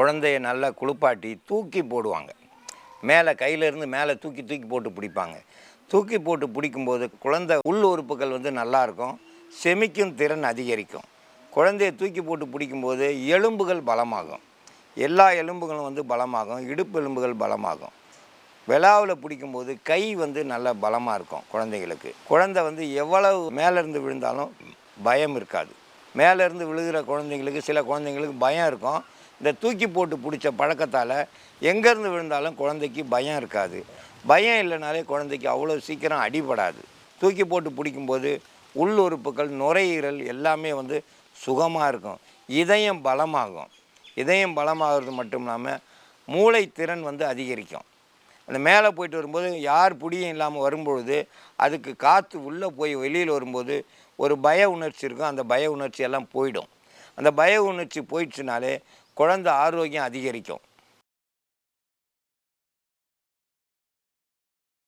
குழந்தைய நல்லா குளிப்பாட்டி தூக்கி போடுவாங்க. மேலே கையிலேருந்து மேலே தூக்கி தூக்கி போட்டு பிடிப்பாங்க. தூக்கி போட்டு பிடிக்கும்போது குழந்தை உள் உறுப்புகள் வந்து நல்லாயிருக்கும் செமிக்கும் திறன் அதிகரிக்கும். குழந்தைய தூக்கி போட்டு பிடிக்கும்போது எலும்புகள் பலமாகும். எல்லா எலும்புகளும் வந்து பலமாகும். இடுப்பு எலும்புகள் பலமாகும். விழாவில் பிடிக்கும்போது கை வந்து நல்ல பலமாக இருக்கும் குழந்தைகளுக்கு. குழந்தை வந்து எவ்வளவு மேலேருந்து விழுந்தாலும் பயம் இருக்காது. மேலேருந்து விழுகிற குழந்தைங்களுக்கு சில குழந்தைங்களுக்கு பயம் இருக்கும். இந்த தூக்கி போட்டு பிடிச்ச பழக்கத்தால் எங்கேருந்து விழுந்தாலும் குழந்தைக்கு பயம் இருக்காது. பயம் இல்லைனாலே குழந்தைக்கு அவ்வளோ சீக்கிரம் அடிபடாது. தூக்கி போட்டு பிடிக்கும்போது உள்ளுறுப்புகள் நுரையீரல் எல்லாமே வந்து சுகமாக இருக்கும். இதயம் பலமாகும். இதயம் பலமாகிறது மட்டும் இல்லாமல் மூளை திறன் வந்து அதிகரிக்கும். அந்த மேலே போயிட்டு வரும்போது யார் பிடியும் இல்லாமல் வரும்பொழுது அதுக்கு காற்று உள்ளே போய் வெளியில் வரும்போது ஒரு பய உணர்ச்சி இருக்கும். அந்த பய உணர்ச்சி எல்லாம் போயிடும். அந்த பய உணர்ச்சி போயிடுச்சுனாலே குழந்தை ஆரோக்கியம் அதிகரிக்கும்.